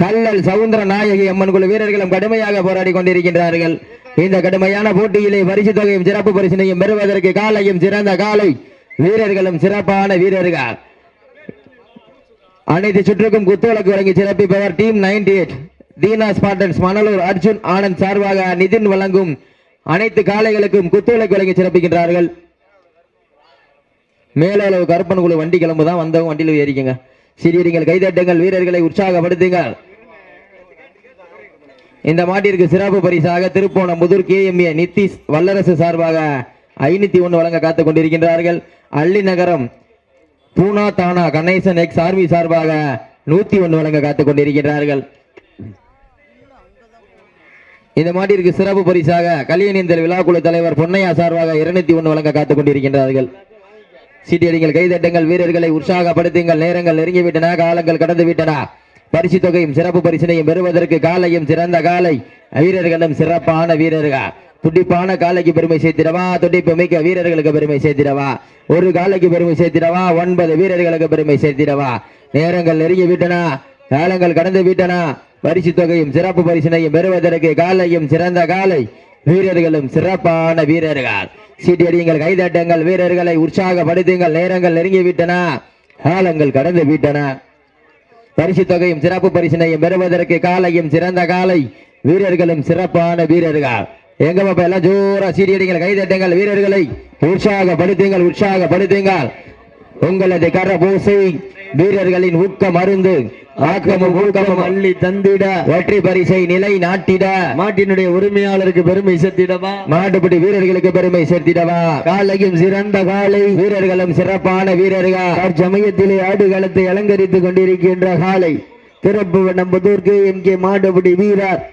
கல்லல் சவுந்தர நாயகி அம்மன் குழு வீரர்களும் கடுமையாக போராடி கொண்டிருக்கின்றார்கள். இந்த கடுமையான போட்டியிலே பரிசு தொகையும் சிறப்பு பரிசினையும் பெறுவதற்கு காலையும் சிறந்த காலை வீரர்களும் சிறப்பான வீரர்கள். அனைத்து சுற்றுக்கும் குத்துவிளக்கு வழங்கி சிறப்பிப்பவர் team ninety eight. Deena Spartans Manalur Arjun Anand சார்பாக நிதின் வழங்கும் அனைத்து காளைகளுக்கும் குத்துவிளக்கு வழங்கி சிறப்பிக்கின்றார்கள். மேலளவு கருப்பன் குழு வண்டி கிளம்பு தான் வந்தவங்க வண்டியில் ஏறிக்கங்க. சிறியடிங்கள் கைதட்டுங்கள் வீரர்களை உற்சாகப்படுத்துங்கள். இந்த மாட்டிற்கு சிறப்பு பரிசாக திருப்போணம் முதுர் கேஎம்ஏ நித்திஷ் வல்லரசு சார்பாக ஐநூத்தி ஒன்று வழங்க காத்துக் கொண்டிருக்கின்றார்கள். அள்ளி நகரம் பூனா தானா கணேசன் எக்ஸ் ஆர்மி சார்பாக நூத்தி ஒன்று வழங்க காத்துக் கொண்டிருக்கின்றார்கள். இந்த மாட்டிற்கு சிறப்பு பரிசாக கலியனேந்தல் விழாக்குழு தலைவர் பொன்னையா சார்பாக இருநூத்தி ஒன்று வழங்க காத்துக் கொண்டிருக்கின்றார்கள். சீட்டியடிங்கள் கைதட்டுங்கள் வீரர்களை உற்சாகப்படுத்துங்கள். நேரங்கள் நெருங்கிவிட்டன காலங்கள் கடந்து விட்டன பரிசு தொகையும் சிறப்பு பரிசினையும் பெறுவதற்கு காலையும் சிறந்த காலை. வீரர்களும் சிறப்பான வீரர்கள். துடிப்பான காலைக்கு பெருமை சேர்த்திடவா? துடிப்பு மிக்க வீரர்களுக்கு பெருமை சேர்த்திடவா? ஒரு காலைக்கு பெருமை சேர்த்திடவா? ஒன்பது வீரர்களுக்கு பெருமை சேர்த்திடவா? நேரங்கள் நெருங்கி விட்டனா காலங்கள் கடந்து விட்டனா பரிசு தொகையும் சிறப்பு பரிசினையும் பெறுவதற்கு காலையும் சிறந்த காலை. வீரர்களும் சிறப்பான வீரர்கள். சீட்டியடியுங்கள் கைதட்டுங்கள் வீரர்களை உற்சாகப்படுத்துங்கள் நேரங்கள் நெருங்கி விட்டன காலங்கள் கடந்து விட்டன பரிசு தொகையும் சிறப்பு பரிசினையும் பெறுவதற்கு காலையும் சிறந்த காலை வீரர்களும் சிறப்பான வீரர்கள். எங்க பாப்பா எல்லாம் ஜோரா சீடியடிங்கள் கைதட்டுங்கள் வீரர்களை உற்சாகப்படுத்துங்கள் உற்சாகப்படுத்துங்கள். உங்களது கர பூசை வீரர்களின் ஊக்க மருந்து ஆக்கமும் ஊக்கமும் அள்ளி தந்திட. வெற்றி பரிசை நிலை நாட்டிட. மாட்டினுடைய உரிமையாளருக்கு பெருமை சேர்த்திடவா? மாட்டுப்பட்டி வீரர்களுக்கு பெருமை சேர்த்திடவா? காலையும் சிறந்த காலை. வீரர்களும் சிறப்பான வீரர்கள். தற்சமயத்திலே ஆடுகளத்தை அலங்கரித்துக் கொண்டிருக்கின்ற காலை. திறப்பு நம்புதூர்க்கு எம் கே மாடுபடி வீரர்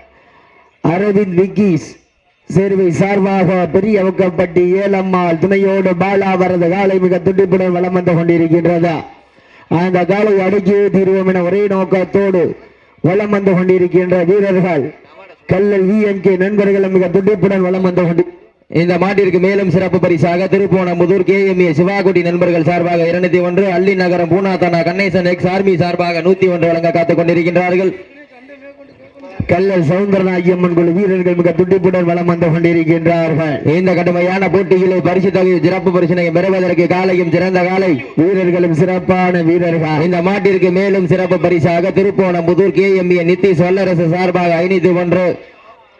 அரவிந்த் விக்கீஸ். சேர்வை சார்பாக பெரிய வக்கப்பட்டி ஏலம்மாள் துணையோடு பாலா வரது காலை மிக துடிப்புடன் வளம் வந்து கொண்டிருக்கின்றது. அந்த காலை அடக்கியே தீர்வோம் என ஒரே நோக்கத்தோடு வலம் வந்து கொண்டிருக்கின்ற வீரர்கள் கல்லல் விஎன்கே நண்பர்களும் மிக துடிப்புடன் வலம் வந்து கொண்டு இந்த மாட்டிற்கு மேலும் சிறப்பு பரிசாக Thiruponam Muthur K M A Sivakudi நண்பர்கள் சார்பாக இருநூத்தி ஒன்று அள்ளி நகரம் பூனாத்தனா கண்ணேசன் எக்ஸ் ஆர்மி சார்பாக நூத்தி ஒன்று வழங்க காத்துக் கொண்டிருக்கின்றார்கள். கல்லல் ஐயம்மன் குழு வீரர்கள் மிக துடிப்புடன் வளம் வந்து கொண்டிருக்கின்றார்கள். இந்த கடுமையான போட்டிகளை பரிசு தொகை சிறப்பு பரிசனையும் பெறுவதற்கு காலையும் சிறந்த காலை வீரர்களும் சிறப்பான வீரர்கள். இந்த மாட்டிற்கு மேலும் சிறப்பு பரிசாக திருப்போணம் புதூர் கேஎம்ஏ நித்திஷ் வல்லரசு சார்பாக ஐநூத்தி ஒன்று.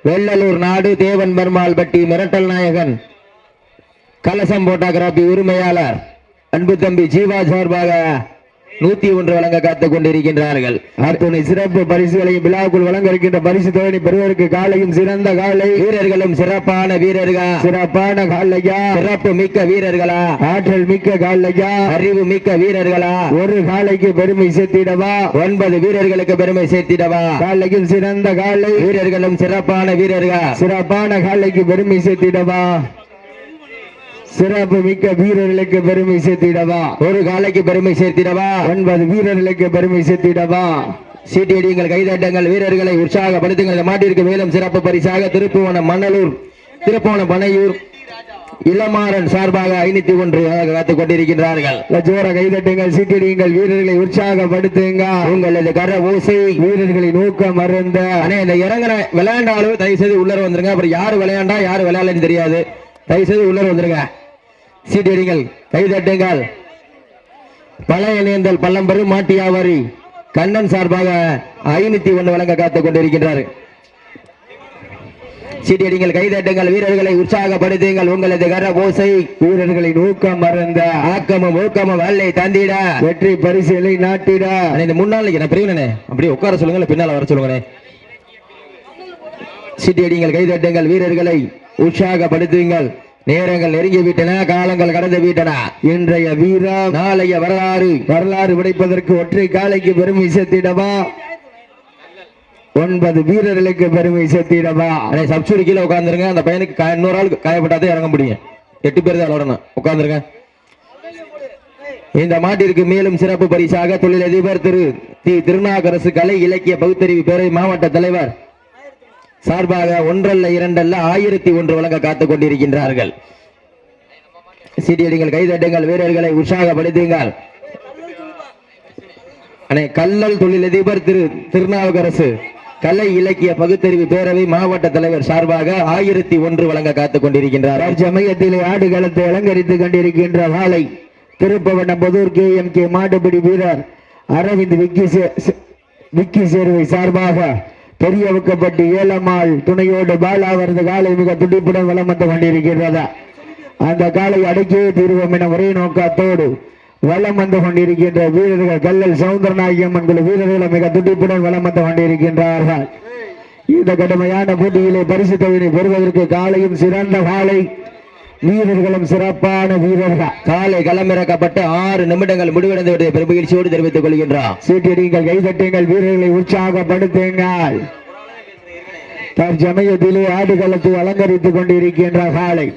வெள்ளலூர் நாடு தேவன் பெருமாள் பட்டி மிரட்டல் நாயகன். கலசம் போட்டோகிராபி உரிமையாளர். அன்பு தம்பி ஜீவா சார்பாக நூத்தி ஒன்று வழங்க காத்துக் கொண்டிருக்கின்றார்கள் அத்துணை சிறப்பு பரிசுகளையும் விழாக்குள் வழங்க இருக்கின்ற பரிசு தொகையை பெறுவதற்கு காலையும் சிறந்த காலை. வீரர்களும் சிறப்பான வீரர்கள்? சிறப்பான காலையா? சிறப்பு மிக்க வீரர்களா? ஆற்றல் மிக்க காலையா? அறிவு மிக்க வீரர்களா? ஒரு காலைக்கு பெருமை சேர்த்திடவா? ஒன்பது வீரர்களுக்கு பெருமை சேர்த்திடவா? காலையும் சிறந்த காலை. வீரர்களும் சிறப்பான வீரர்கள்? சிறப்பான காலைக்கு பெருமை சேர்த்திடவா? சிறப்பு மிக்க வீரர்களுக்கு பெருமை சேர்த்திடவா? ஒரு காலைக்கு பெருமை சேர்த்திடவா? ஒன்பது வீரர்களுக்கு பெருமை சேர்த்திடவா? சீட்டியடியுங்கள் கைதட்டங்கள் வீரர்களை உற்சாகப்படுத்துங்கள். மாட்டிற்கு மேலும் சிறப்பு பரிசாக திருப்புவனம் மணலூர் திருப்புவனம் பனையூர் இளமாறன் சார்பாக ஐநூத்தி ஒன்று காத்துக் கொண்டிருக்கின்றார்கள். லட்சோர கைதட்டுங்கள் சீட்டிடுங்கள் வீரர்களை உற்சாகப்படுத்துங்க உங்களது கர ஓசை வீரர்களின் ஊக்கம் மருந்த அண்ணே இந்த இறங்குற விளையாண்ட அளவு தயவு செய்து உள்ளர வந்துருங்க. அப்புறம் யாரு விளையாண்டா யாரு விளையாடலன்னு தெரியாது. தயவு செய்து உள்ளர வந்துருங்க. சீட்டியடிங்கள் கைதட்டுங்கள். பழைய நேந்தல் பள்ளம்பெரும் மாட்டியாவரி கண்ணன் சார்பாக ஐநூத்தி ஒன்று வழங்க காத்துக் கொண்டிருக்கின்றார். சீட்டியடிங்கள் கைதட்டுங்கள். வீரர்களை உற்சாகப்படுத்துங்கள். உங்களது கர ஓசை வீரர்களின் ஊக்கம் மருந்த ஆக்கமும் ஊக்கமும் வல்லை தந்திட. வெற்றி பரிசுகளை நாட்டிட. இந்த முன்னாள் நான் பிரிவினே அப்படியே உட்கார சொல்லுங்க பின்னால் வர சொல்லுங்கண்ணே சீட்டியடிங்கள் கைதட்டுங்கள். வீரர்களை உற்சாகப்படுத்துங்கள். நேரங்கள் நெருங்கி விட்டன காலங்கள் கடந்து விட்டன. இன்றைய வீரம் நாளைய வரலாறு. வரலாறு விடைப்பதற்கு ஒற்றை காலைக்கு பெருமை சேர்த்திடவா? ஒன்பது வீரர்களுக்கு பெருமை சேர்த்திடவா? அண்ணே சப்சூரி கீழே உட்காந்துருங்க அந்த பையனுக்கு இன்னொரு ஆள் காயப்பட்டாதே இறங்க முடியும். எட்டு பேர் தான் விளாடணும் உட்காந்துருங்க இந்த மாட்டிற்கு மேலும் சிறப்பு பரிசாக தொழிலதிபர் திரு தி திருநாகரசு கலை இலக்கிய பகுத்தறிவு பேரவை மாவட்ட தலைவர் சார்பாக ஒன்றல்ல இரண்டல்ல ஆயிரத்தி ஒன்று வழங்க காத்துக் கொண்டிருக்கின்றார்கள். சீட்டியடிங்கள் கைதட்டுங்கள் வீரர்களை உற்சாகப்படுத்துங்கள். அனை கல்லல் தொழிலதிபர் திரு திருநாவுக்கரசு கலை இலக்கிய பகுத்தறிவு பேரவை மாவட்ட தலைவர் சார்பாக ஆயிரத்தி ஒன்று வழங்க காத்துக் கொண்டிருக்கின்றார். சமயத்தில் ஆடுகளத்தை அலங்கரித்துக் கொண்டிருக்கின்ற வாளை Thiruppuvanam Pudur K M K மாட்டுப்பிடி வீரர் அரவிந்த் விக்கி விக்கி சேர்வை சார்பாக பெரியவுக்கப்பட்டு ஏலம்மாள் துணையோடு பாலா அவரது காலை மிக துடிப்புடன் வளம் வந்து கொண்டிருக்கிறதா. அந்த காலை அடக்கியே தீர்வோம் என ஒரே நோக்கத்தோடு வலம் வந்து கொண்டிருக்கின்ற வீரர்கள் கல்லல் சவுந்தரநாயகம் என்கிற வீரர்கள் மிக துடிப்புடன் வளம் வந்து கொண்டிருக்கின்றார்கள். இந்த கடுமையான போட்டியிலே பரிசு தொகையினை பெறுவதற்கு காலையும் சிறந்த காலை வீரர்களும் சிறப்பான வீரர்கள். காலை களமிறக்கப்பட்டு ஆறு நிமிடங்கள் முடிவடைந்து விட்டதை பெருமகிழ்ச்சியோடு தெரிவித்துக் கொள்கின்றோம் சீட்டிடுங்கள் கைதட்டுங்கள் வீரர்களை உற்சாகப்படுத்துங்கள். தற்சமயத்திலே ஆடுகளத்தை அலங்கரித்துக் கொண்டிருக்கின்ற காலை.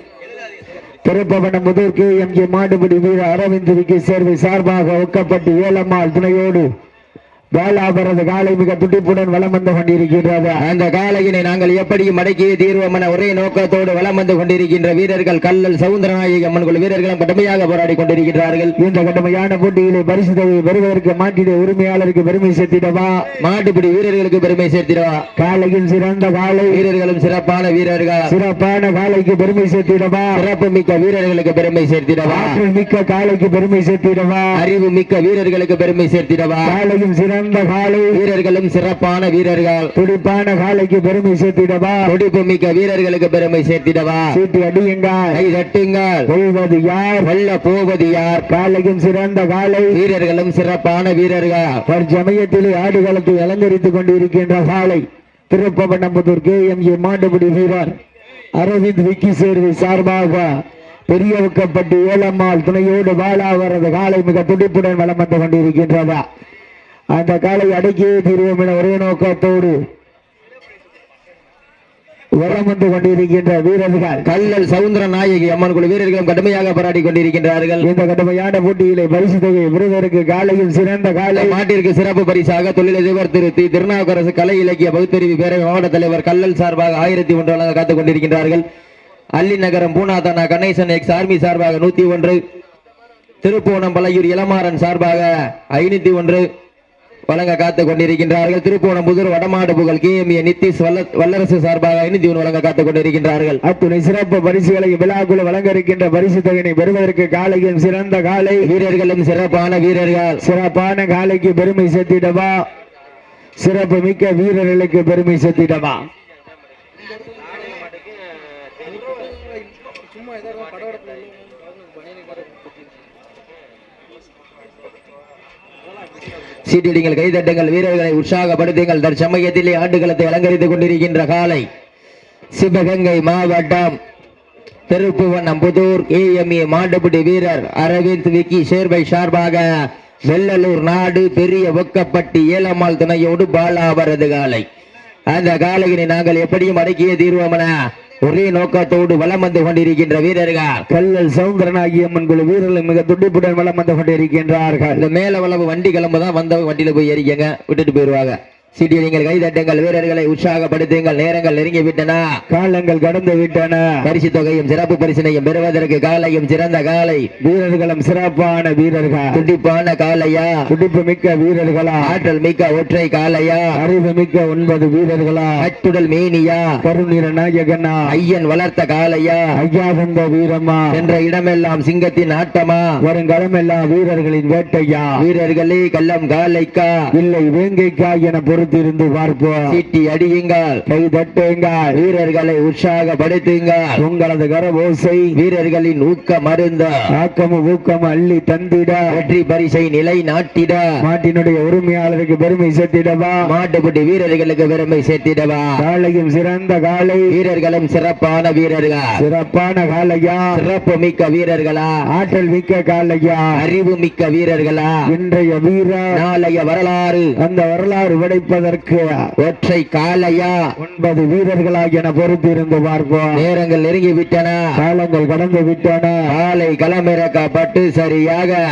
திருப்பவனம் முதல் கே எம் கே மாடுபிடி வீரர் அரவிந்த் விக்கி சேர்வை சார்பாக ஒக்கப்பட்டு ஏலம்மாள் துணையோடு பாலாபரது காலை மிக துடிப்புடன் வலம் வந்து கொண்டிருக்கின்றது. அந்த காலையினை நாங்கள் எப்படியும் அடக்கியே தீர்வோம் என ஒரே நோக்கத்தோடு வலம் வந்து கொண்டிருக்கின்ற வீரர்கள் கல்லல் சவுந்தரநாயகி அம்மன் குழு வீரர்களும் கடுமையாக போராடி கொண்டிருக்கிறார்கள் இந்த கடுமையான போட்டியிலே பரிசு தொகையை பெறுவதற்கு மாட்டிட உரிமையாளருக்கு பெருமை சேர்த்திடவா? மாட்டுப்பிடி வீரர்களுக்கு பெருமை சேர்த்திடவா? காலையில் சிறந்த காலை. வீரர்களும் சிறப்பான வீரர்கள். சிறப்பான காலைக்கு பெருமை சேர்த்திடவா? சிறப்பு மிக்க வீரர்களுக்கு பெருமை சேர்த்திடவா? மிக்க காலைக்கு பெருமை சேர்த்திடவா? அறிவு மிக்க வீரர்களுக்கு பெருமை சேர்த்திடவா? காலையும் சிறந்த காலை. வீரர்களும் சிறப்பான வீரர்கள். துடிப்பான காலைக்கு பெருமை சேர்த்திடவா? துடிப்பு மிக்க வீரர்களுக்கு பெருமை சேர்த்திடவா? சீட்டி அடியுங்கள். கை தட்டுங்கள். வெல்வது யார்? வெல்ல போவது யார்? காலையும் சிறந்த காலை. வீரர்களும் சிறப்பான வீரர்கள். தற்சமயத்திலே ஆடுகளத்தை அலங்கரித்துக் கொண்டிருக்கின்ற காலை. திருப்பவனம்புதூர் கே எம் ஏ மாண்டுபிடி வீரர். அரவிந்த் விக்கி சேர்வை சார்பாக பெரியவுக்கப்பட்டு ஏலம்மாள் துணையோடு வாழா வரது காலை மிக துடிப்புடன் வலம் வந்து கொண்டிருக்கின்றதா? அந்த காலை அடக்கியே தீர்வோம் என ஒரே நோக்கத்தோடு வலம் வந்து கொண்டிருக்கின்ற வீரர்கள். கல்லல் சவுந்தர நாயகி அம்மன் குழு வீரர்களும் கடுமையாக போராடி கொண்டிருக்கின்றார்கள். இந்த கடுமையான போட்டியிலே பரிசு தொகை விருதருக்கு காலையும் சிறந்த காலை. மாட்டிற்கு சிறப்பு பரிசாக தொழிலதிபர் திரு தி. திருநாவுக்கரசு கலை இலக்கிய பகுத்தறிவு பேரவை மாவட்ட தலைவர் கல்லல் சார்பாக ஆயிரத்தி ஒன்று வழங்க காத்துக் கொண்டிருக்கின்றார்கள். அல்லி நகரம் பூனாதானா கணேசன் எக்ஸ் ஆர்மி சார்பாக நூத்தி ஒன்று. திருப்போணம் பழையூர் இளமாறன் சார்பாக ஐநூத்தி ஒன்று. வழங்க காத்துக் கொண்டிருக்கின்றார்கள் திருப்போணம் புதூர் வடமாடு புகழ் கே. எம். நித்திஷ் வல்ல- வல்லரசு சார்பாக ஒன்று வழங்க காத்துக் கொண்டிருக்கின்றார்கள் அத்துணை சிறப்பு பரிசுகளை விழாக்குழு வழங்க இருக்கின்ற பரிசு தொகையினை பெறுவதற்கு காலையும் சிறந்த காலை. வீரர்களும் சிறப்பான வீரர்கள். சிறப்பான காலைக்கு பெருமை சேர்த்திடவா சிறப்பு மிக்க வீரர்களுக்கு பெருமை சேர்த்திடவா சீட்டிடுங்கள் கைதட்டுங்கள் வீரர்களை உற்சாகப்படுத்துங்கள். தற்சமயத்திலே ஆண்டுகளத்தை அலங்கரித்துக் கொண்டிருக்கின்ற காலை சிவகங்கை மாவட்டம் திருப்புவனம் புதூர் ஏஎம்ஏ மாட்டுப்பிடி வீரர் அரவிந்த் விக்கி சேர்வை சார்பாக வெள்ளலூர் நாடு பெரிய ஒக்கப்பட்டி ஏலம்மாள் துணையோடு பாலா அவரது காலை. அந்த காலையினை நாங்கள் எப்படியும் அடக்கிய தீர்வோம் என ஒரே நோக்கத்தோடு வலம் வந்து கொண்டிருக்கின்ற வீரர்கள். கல்லல் அம்மன் குழு வீரர்கள் மிக துடிப்புடன் வலம் வந்து கொண்டிருக்கின்றார்கள். இந்த மேல வளவு வண்டி கிளம்பு தான் வந்தவங்க வண்டியில போய் ஏறிக்கங்க விட்டுட்டு போயிருவாங்க. சீட்டி நீங்கள் கை தட்டுங்கள் வீரர்களை உற்சாகப்படுத்துங்கள் நேரங்கள் நெருங்கி விட்டன காலங்கள் கடந்து விட்டன பரிசு தொகையும் சிறப்பு பரிசினையும் பெறுவதற்கு காலையும் சிறந்த காலை. வீரர்களும் சிறப்பான வீரர்கள்? துடிப்பான காலையா? துடிப்பு மிக்க வீரர்களா? ஆற்றல் மிக்க ஒற்றை காலையா? அறிவு மிக்க ஒன்பது வீரர்களா? கட்டுடல் மேனியா? கருநீர நாயகனா? ஐயன் வளர்த்த காலையா? ஐயா வந்த வீரமா? சென்ற இடமெல்லாம் சிங்கத்தின் ஆட்டமா? வருங்காலமெல்லாம் வீரர்களின் வேட்டையா? வீரர்களே கள்ளம் காலைக்கா? இல்லை வேங்கைக்கா என பொறுத்திருந்து பார்ப்போம். சீட்டி அடியுங்கள். கை தட்டுங்கள். வீரர்களை உற்சாகப்படுத்துங்கள். உங்களது கரபோசை வீரர்களின் ஊக்க மருந்த ஆக்கமும் ஊக்கமும் அள்ளி தந்திட. வெற்றி பரிசை நிலை நாட்டிட நாட்டினுடைய உரிமையாளருக்கு பெருமை சேர்த்திடவா? மாட்டுக்குட்டி வீரர்களுக்கு பெருமை சேர்த்திடவா? காலையும் சிறந்த காலை. வீரர்களும் சிறப்பான வீரர்கள்? சிறப்பான காலையா? சிறப்பு மிக்க வீரர்களா? ஆற்றல் மிக்க காலையா? அறிவு மிக்க வீரர்களா? இன்றைய வீர நாளைய வரலாறு. அந்த வரலாறு விடைப்பதற்கு ஒற்றை காலையா ஒன்பது வீரர்களாக என பொறுத்திருந்து பார்ப்போம். நேரங்கள் நெருங்கி விட்டன காலங்கள் கடந்து விட்டன காலை களமிறக்கப்பட்டு சரியாக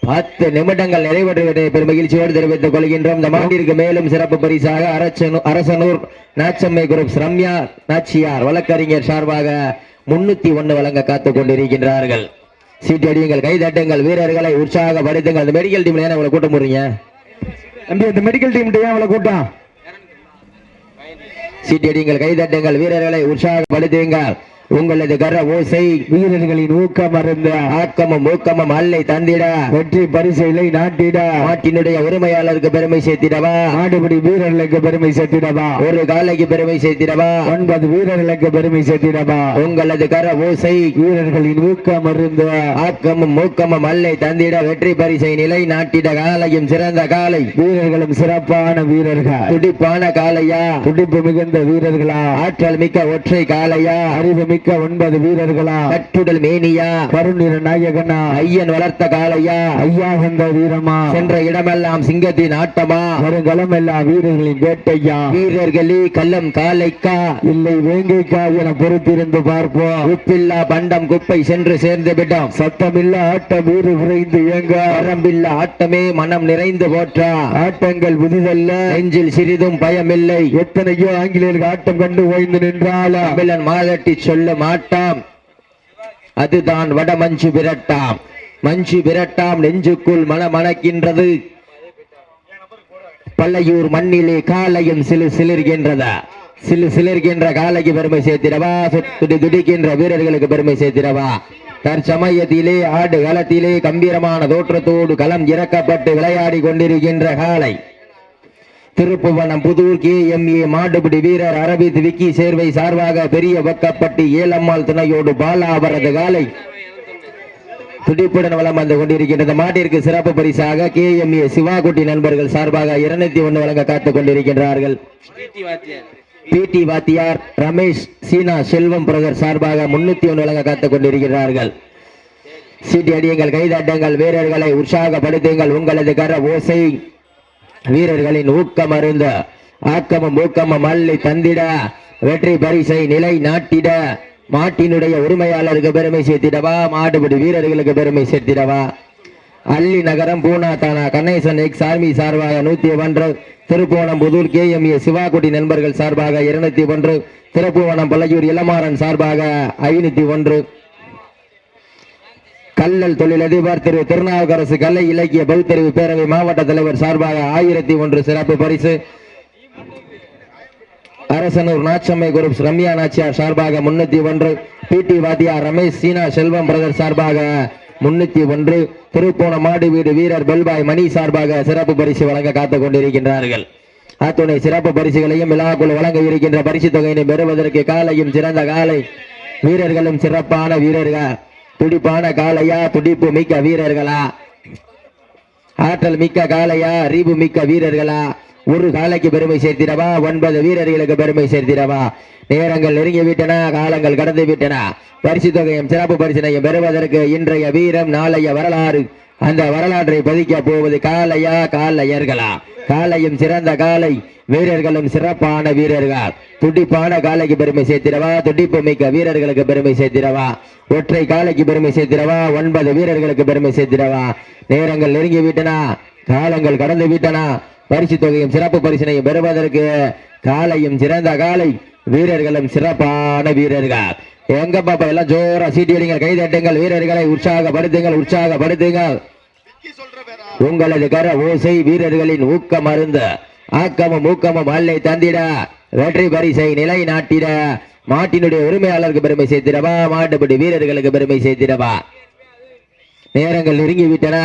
பத்து நிமிடங்கள் நிறைவேற்றுவதை பெரும் மகிழ்ச்சியோடு தெரிவித்துக் கொள்கின்றோம். இந்த மாண்டிற்கு மேலும் சிறப்பு பரிசாக அரசனு- அரசனூர் நாச்சம்மை குரூப் ரம்யா நாச்சியார் வழக்கறிஞர் சார்பாக முன்னூத்தி ஒன்னு வழங்க காத்துக் கொண்டிருக்கின்றார்கள். சீட்டடியுங்கள் கைதட்டுங்கள் வீரர்களை உற்சாகப்படுத்துங்கள். அந்த மெடிக்கல் டீம்ல ஏன் கூட்டம் போடுறீங்க? தம்பி இந்த மெடிக்கல் டீம் ஏன் அவ்வளவு கூட்டம்? சீட்டடிங்கள் கைதட்டுங்கள் வீரர்களை உற்சாகப்படுத்துங்கள். உங்களது கர ஓசை வீரர்களின் ஊக்கம் அருந்த ஆக்கமும் ஊக்கமும் அல்லை தந்திட. வெற்றி பரிசைகளை நாட்டிட. நாட்டினுடைய உரிமையாளருக்கு பெருமை சேர்த்திடவா? ஆடுபடி வீரர்களுக்கு பெருமை சேர்த்திடவா? ஒரு காலைக்கு பெருமை சேர்த்திடவா? ஒன்பது வீரர்களுக்கு பெருமை சேர்த்திடவா? உங்களது கர ஓசை வீரர்களின் ஊக்கம் அருந்த ஆக்கமும் ஊக்கமும் அல்லை தந்திட. வெற்றி பரிசை நிலை நாட்டிட காலையும் சிறந்த காலை வீரர்களும் சிறப்பான வீரர்கள். துடிப்பான காலையா துடிப்பு மிகுந்த வீரர்களா? ஆற்றல் மிக்க ஒற்றை காலையா அறிவு மிக்க ஒன்பது வீரர்களா? கட்டுடல் மேனியா? கருநிற நாயகனா? ஐயன் வளர்த்த காலையா ஐயா வந்த வீரமா? சென்ற இடமெல்லாம் சிங்கத்தின் ஆட்டமா? வருங்களம் எல்லாம் வீரர்களின் வேட்டையா? வீரர்களே கள்ளம் காலைக்கா இல்லை வேங்கைக்கா என பொறுத்திருந்து பார்ப்போம். உப்பில்லா பண்டம் குப்பை சென்று சேர்ந்து விட்டோம். சத்தமில்ல ஆட்டம் வீறு விரைந்து இயங்க. வரம்பில்லா ஆட்டமே மனம் நிறைந்து போற்றா? ஆட்டங்கள் புதிதல்ல. நெஞ்சில் சிறிதும் பயமில்லை. எத்தனையோ ஆங்கிலேயர்கள் ஆட்டம் கண்டு ஓய்ந்து நின்றாலும் தமிழன் மாதட்டி சொல்ல மாட்டாம். அதுதான் வட மஞ்சு விரட்டாம். மஞ்சு விரட்டாம் நெஞ்சுக்குள் மனமணக்கின்றது. பள்ளையூர் மண்ணிலே காலையும் சிலு சிலிர்கின்றதா. சிலு சிலிர்கின்ற காலைக்கு பெருமை சேர்த்திடவா? துடி துடிக்கின்ற வீரர்களுக்கு பெருமை சேர்த்திடவா? தற்சமயத்திலே ஆடு களத்திலே கம்பீரமான தோற்றத்தோடு களம் இறக்கப்பட்டு விளையாடி கொண்டிருக்கின்ற காலை Thiruppuvanam Pudur K M A மாடுபிடி வீரர் அரபித் விக்கி சேர்வை சார்பாக பெரிய வக்கப்பட்டி ஏலம்மாள் துணையோடு பாலா அவரது காலை துடிப்புடன் வளம் வந்து கொண்டிருக்கின்றது. மாட்டிற்கு சிறப்பு பரிசாக கே எம் ஏ சிவாகுட்டி நண்பர்கள் சார்பாக இருநூத்தி ஒன்று வழங்க காத்துக் கொண்டிருக்கின்றார்கள். பிடி வாத்தியார் ரமேஷ் சீனா செல்வம் பிரதர் சார்பாக முன்னூத்தி ஒன்று வழங்க காத்துக் கொண்டிருக்கிறார்கள் சீட்டி அடியுங்கள் கைதாட்டங்கள் வீரர்களை உற்சாகப்படுத்துங்கள். உங்களது கர ஓசை வீரர்களின் ஊக்கம் அருந்த ஆக்கமும் ஊக்கமும் அள்ளி தந்திட வெற்றி பரிசை நிலை நாட்டிட மாட்டினுடைய உரிமையாளருக்கு பெருமை சேர்த்திடவா மாட்டுப்படி வீரர்களுக்கு பெருமை சேர்த்திடவா? அள்ளி நகரம் பூனா தானா கணேசன் எக்ஸ் ஆர்மி சார்பாக நூத்தி ஒன்று Thiruppuvanam Pudur K M A Sivakudi நண்பர்கள் சார்பாக இருநூத்தி ஒன்று திருப்புவனம் பழையூர் இளமாறன் சார்பாக ஐநூத்தி ஒன்று. கல்லல் தொழிலதிபர் திரு திருநாவுக்கரசு கலை இலக்கிய பகுத்தறிவு பேரவை மாவட்ட தலைவர் சார்பாக ஆயிரத்தி ஒன்று சிறப்பு பரிசு. அரசனூர் நாச்சம்மை குரூப் ரம்யா நாச்சியார் சார்பாக முன்னூத்தி ஒன்று பிடி வாத்தியார் ரமேஷ் சீனா செல்வம் பிரதர் சார்பாக முன்னூத்தி ஒன்று திருப்போண மாடு வீடு வீரர் பெல்பாய் மணி சார்பாக சிறப்பு பரிசு வழங்க காத்துக் கொண்டிருக்கின்றார்கள். அத்துணை சிறப்பு பரிசுகளையும் விழாக்குள் வழங்க இருக்கின்ற பரிசு தொகையினை பெறுவதற்கு காலையும் சிறந்த காலை வீரர்களும் சிறப்பான வீரர்கள். துடிப்பான காளையா துடிப்பு மிக்க வீரர்களா? ஆற்றல் மிக்க காளையா அறிவு மிக்க வீரர்களா? ஒரு காலைக்கு பெருமை சேர்த்திடவா? ஒன்பது வீரர்களுக்கு பெருமை சேர்த்திடவா? நேரங்கள் நெருங்கி விட்டன காலங்கள் கடந்து விட்டன பரிசு தொகையும் சிறப்பு பரிசினையும் பெறுவதற்கு இன்றைய வீரம் நாளைய வரலாறு. அந்த வரலாற்றை பதிக்க போவது காலையா காலையர்களா காலையும் சிறந்த காலை வீரர்களும் சிறப்பான வீரர்கள். துடிப்பான காலைக்கு பெருமை சேர்த்திடவா? துடிப்பு மிக்க வீரர்களுக்கு பெருமை சேர்த்திடவா? ஒற்றை காலைக்கு பெருமை சேர்த்திடவா? ஒன்பது வீரர்களுக்கு பெருமை சேர்த்திடவா? நேரங்கள் நெருங்கி விட்டனா. காலங்கள் கடந்து விட்டனா. பரிசு தொகையும் சிறப்பு பரிசினையும் பெறுவதற்கு காலையும் சிறந்த காலை வீரர்களும் சிறப்பான வீரர்கள். எங்க பாப்பா எல்லாம் ஜோரா சீட்டி அடிங்கள் கைதட்டுங்கள் வீரர்களை உற்சாகப்படுத்துங்கள் உற்சாகப்படுத்துங்கள். உங்களது கர ஓசை வீரர்களின் ஊக்கம் அருந்த ஆக்கமும் ஊக்கமும் அல்லை தந்திட வெற்றி பரிசை நிலை நாட்டிட மாட்டினுடைய உரிமையாளருக்கு பெருமை சேர்த்திடவா மாட்டுப்படி வீரர்களுக்கு பெருமை சேர்த்திடவா? நேரங்கள் நெருங்கி விட்டன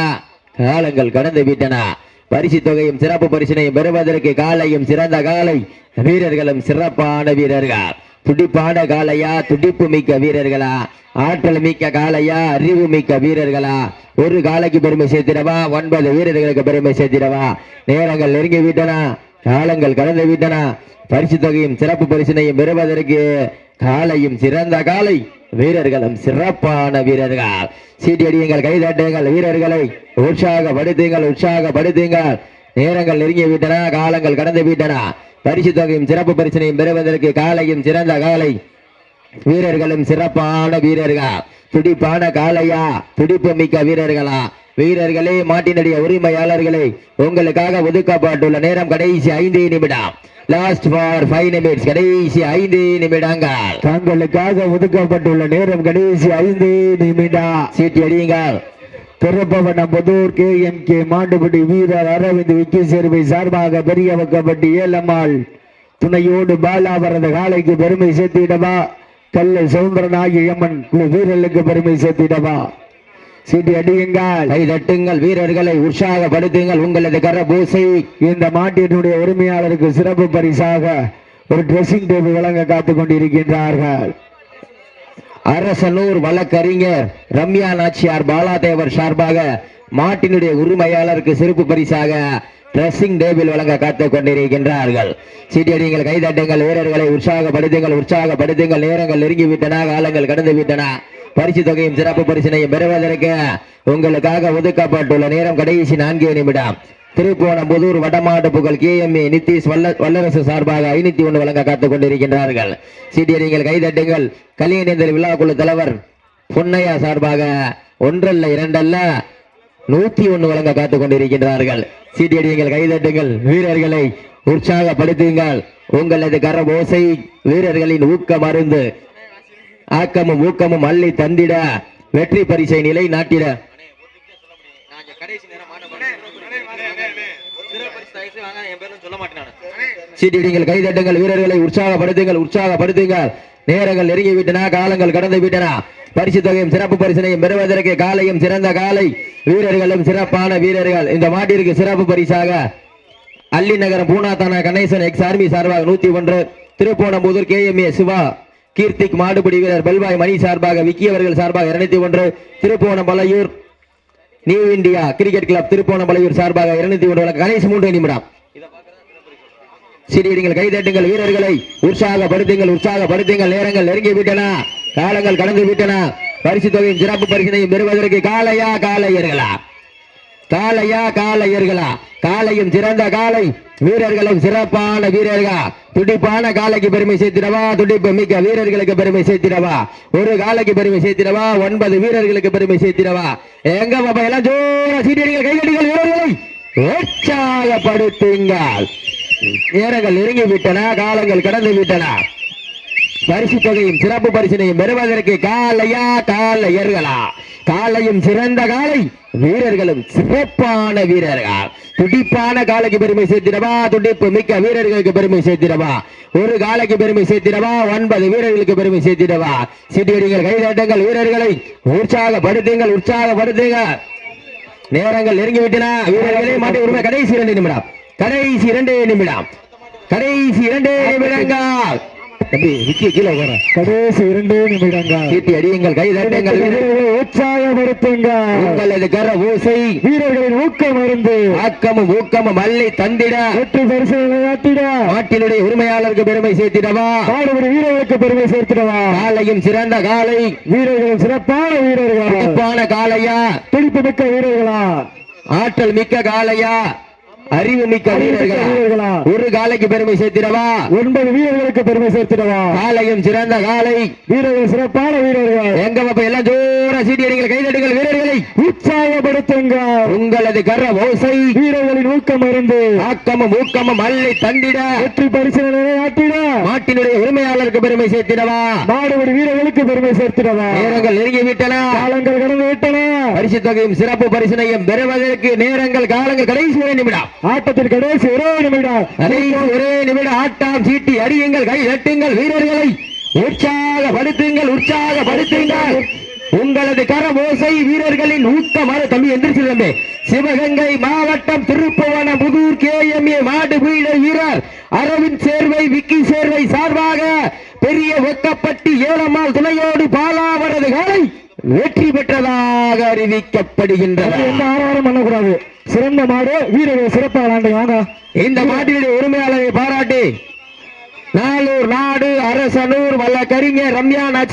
காலங்கள் கடந்து விட்டன. பரிசு தொகையும் சிறப்பு பரிசினையும் பெறுவதற்கு காலையும் சிறந்த காலை வீரர்களும் சிறப்பான வீரர்கள். துடிப்பான காலையா துடிப்பு மிக்க வீரர்களா? ஆற்றல் மிக்க காலையா அறிவு மிக்க வீரர்களா? ஒரு காலைக்கு பெருமை சேர்த்திடவா? ஒன்பது வீரர்களுக்கு பெருமை சேர்த்திடவா? நேரங்கள் நெருங்கி விட்டன காலங்கள் கடந்து விட்டன. பரிசு தொகையும் சிறப்பு பரிசினையும் பெறுவதற்கு காலையும் சிறந்த காலை வீரர்களும் சிறப்பான வீரர்கள். சீட்டியடியுங்கள் கைதட்டுங்கள் வீரர்களை உற்சாகப்படுத்துங்கள் உற்சாகப்படுத்துங்கள். நேரங்கள் நெருங்கி விட்டன காலங்கள் கடந்து விட்டன. பரிசு தொகையும் சிறப்பு பரிசனையும் பெறுவதற்கு காலையும் சிறந்த காலை. வீரர்களும் சிறப்பான வீரர்கள்? துடிப்பான காளையா? துடிப்பு மிக்க வீரர்களா? வீரர்களே மாட்டினுடைய உரிமையாளர்களே உங்களுக்காக ஒதுக்கப்பட்டுள்ள நேரம் கடைசி ஐந்து நிமிடம். லாஸ்ட் ஃபார் ஃபைவ் நிமிட்ஸ் கடைசி ஐந்து நிமிடங்கள். தங்களுக்காக ஒதுக்கப்பட்டுள்ள நேரம் கடைசி ஐந்து நிமிடம். சீட்டி அடியுங்கள். Thiruppuvanam Pudur K M K மாண்டுபடி வீரர் அரவிந்த் விக்கி சேர்வை சார்பாக பெரியவக்கப்பட்டி ஏலம்மாள். துணையோடு பாலாவரத காலைக்கு பெருமை சேர்த்திடவா? கல்லை சவுந்தரநாயகி அம்மன் குழு வீரர்களுக்கு பெருமை சேர்த்திடவா? சீட்டி அடியுங்கள். கை தட்டுங்கள் வீரர்களை உற்சாகப்படுத்துங்கள் உங்களது கரபூசை. இந்த மாட்டினுடைய உரிமையாளருக்கு சிறப்பு பரிசாக ஒரு ட்ரெஸ்ஸிங் டேபிள் வழங்க காத்துக் கொண்டிருக்கின்றார்கள். அரசனூர் வழக்கறிஞர் ரம்யா நாச்சியார் பாலாதேவர் சார்பாக மாட்டினுடைய உரிமையாளருக்கு சிறப்பு பரிசாக ட்ரெஸ்ஸிங் டேபிள் வழங்க காத்துக் கொண்டிருக்கின்றார்கள். சீட்டியடிங்கள் கைதட்டுங்கள் வீரர்களை உற்சாகப்படுத்துங்கள் உற்சாகப்படுத்துங்கள். நேரங்கள் நெருங்கி விட்டன காலங்கள் கடந்து விட்டன பரிசு தொகையும் சிறப்பு பரிசினையும் பெறுவதற்கு உங்களுக்காக ஒதுக்கப்பட்டுள்ள நேரம் கடைசி நான்கு நிமிடம். திருப்போணம் புதூர் வடமாடு புகழ் கே எம் ஏ நிதிஷ் வல்ல வல்லரசு சார்பாக ஐநூத்தி ஒன்று வழங்க காத்துக் கொண்டிருக்கின்றார்கள் சீட்டியடிங்கள் கைதட்டுங்கள். கலியனேந்தல் விழாக்குழு தலைவர் பொன்னையா சார்பாக ஒன்றல்ல இரண்டல்ல நூத்தி ஒன்று வழங்க காத்துக் கொண்டிருக்கின்றார்கள் சீட்டியடிங்கள் கைதட்டுங்கள். வீரர்களை உற்சாகப்படுத்துங்கள். உங்களது கரபோசை வீரர்களின் ஊக்க மருந்து ஆக்கமும் ஊக்கமும் அள்ளி தந்திட வெற்றி பரிசை நிலை நாட்டிட சீட்டிடுங்கள் கைதட்டுங்கள் வீரர்களை உற்சாகப்படுத்துங்கள் உற்சாகப்படுத்துங்கள். நேரங்கள் நெருங்கி விட்டன காலங்கள் கடந்து விட்டன. பரிசு தொகையும் சிறப்பு பரிசனையும் பெறுவதற்கு காலையும் சிறந்த காலை. வீரர்களும் சிறப்பான வீரர்கள். இந்த மாட்டிற்கு சிறப்பு பரிசாக அள்ளி நகரம் பூனாத்தானா கணேசன் எக்ஸ் ஆர்மி சார்பாக நூத்தி ஒன்று. Thiruppuvanampudur K M A Siva Keerthik மாடுபிடி வீரர் பெல்வாய் மணி சார்பாக விக்கி அவர்கள் சார்பாக இருநூத்தி ஒன்று. Thiruppuvanampalayur new India cricket club Thiruppuvanampalayur சார்பாக இருநூத்தி ஒன்று. வழக்கு கணேஷ் மூன்று நிமிடம். சிறியடிங்கள் கைதட்டுங்கள் வீரர்களை. உற்சாகப்படுத்துங்கள் உற்சாகப்படுத்துங்கள். நேரங்கள் நெருங்கி விட்டன காலங்கள் கடந்து விட்டன பரிசு தொகையும் சிறப்பு பரிசினையும் பெறுவதற்கு காலையா காலையர்களா காலையா காலையர்களா காலையும் சிறந்த காலை வீரர்களும் சிறப்பான வீரர்கள்? துடிப்பான காலைக்கு பெருமை சேர்த்திடவா? துடிப்பு மிக்க வீரர்களுக்கு பெருமை சேர்த்திடவா? ஒரு காலைக்கு பெருமை சேர்த்திடவா? ஒன்பது வீரர்களுக்கு பெருமை சேர்த்திடவா? எங்க பாப்பா எல்லாம் ஜோர சீட்டியடிகள் கைகடிகள் வீரர்களை. உற்சாகப்படுத்துங்கள். நேரங்கள் நெருங்கி விட்டன காலங்கள் கடந்து விட்டன பரிசு தொகையும் சிறப்பு பரிசினையும் பெறுவதற்கு காலையா காலையர்களா காலையும் சிறந்த காலை வீரர்களும் சிறப்பான வீரர்கள்? துடிப்பான காலைக்கு பெருமை சேர்த்திடவா? துடிப்பு மிக்க வீரர்களுக்கு பெருமை சேர்த்திடவா? ஒரு காலைக்கு பெருமை சேர்த்திடவா? ஒன்பது வீரர்களுக்கு பெருமை சேர்த்திடவா? சிட்டியடிகள் கைதட்டுங்கள் வீரர்களை உற்சாகப்படுத்துங்கள் உற்சாகப்படுத்துங்கள். நேரங்கள் நெருங்கி விட்டன வீரர்களே மாட்டி உரிமை கடைசி இரண்டு நிமிடம். கடைசி இரண்டு நிமிடம். கடைசி இரண்டு நிமிடங்கள். கடைசி இரண்டு நிமிடங்கள். சீட்டி அடியுங்கள் கை தட்டுங்கள். வீரர்களை உற்சாகப்படுத்துங்கள். உங்களது கர ஓசை வீரர்களின் ஊக்கம் இருந்து ஆக்கமும் ஊக்கமும் அள்ளி தந்திட. வெற்றி பரிசுகளை ஆட்டிட நாட்டினுடைய உரிமையாளருக்கு பெருமை சேர்த்திடவா? பாடுபடி வீரர்களுக்கு பெருமை சேர்த்திடவா? காலையும் சிறந்த காலை. வீரர்கள் சிறப்பான வீரர்கள்? சிறப்பான காளையா துடிப்பு மிக்க வீரர்களா? ஆற்றல் மிக்க காளையா அறிவு மிக்க வீரர்களா? வீரர்களா? ஒரு காலைக்கு பெருமை சேர்த்திடவா? ஒன்பது வீரர்களுக்கு பெருமை சேர்த்திடவா? காலையும் சிறந்த காலை. வீரர்கள் சிறப்பான வீரர்கள். எங்க பாப்பா எல்லாம் ஜோர சீட்டி அடிங்கள் கைதட்டுங்கள் வீரர்களை. உற்சாகப்படுத்துங்கள். உங்களது கர ஓசை. வீரர்களின் ஊக்கம் இருந்து ஆக்கமும் ஊக்கமும் அள்ளி தந்திட. வெற்றி பரிசுகளை ஆட்டிட நாட்டினுடைய உரிமையாளருக்கு பெருமை சேர்த்திடவா? நாடுபடி வீரர்களுக்கு பெருமை சேர்த்திடவா? நேரங்கள் நெருங்கி விட்டன. காலங்கள் கடந்து விட்டன. பரிசு தொகையும் சிறப்பு பரிசினையும் பெறுவதற்கு நேரங்கள் காலங்கள் கடைசி நிமிடம். ஆட்டத்தின் கடைசி ஒரே நிமிடம். ஒரே நிமிட ஆட்டம். சீட்டி அடியுங்கள் கை தட்டுங்கள் வீரர்களை. உற்சாகப்படுத்துங்கள் உற்சாகப்படுத்துங்கள் உங்களது கர ஓசை வீரர்களின் ஊக்கமான தம்பி எந்திரிச்சு தம்பி. சிவகங்கை மாவட்டம் Thiruppuvanam Pudur K M A மாடு வீழ வீரர். அரவிந்த் சேர்வை விக்கி சேர்வை சார்பாக பெரிய ஒக்கப்பட்டி ஏழம்மாள் துணையோடு பாலாவரது காலை வெற்றி பெற்றதாக அறிவிக்கப்படுகின்றது எந்த ஆரவாரம் பண்ணக்கூடாது. சிறந்த மாடு வீரர்கள் சிறப்பாக விளையாண்டு வாங்க. இந்த மாட்டினுடைய உரிமையாளரை பாராட்டி நாளூர் நாடு அரசனூர் வல்லக்கறிஞர் ரம்யா நாச்சி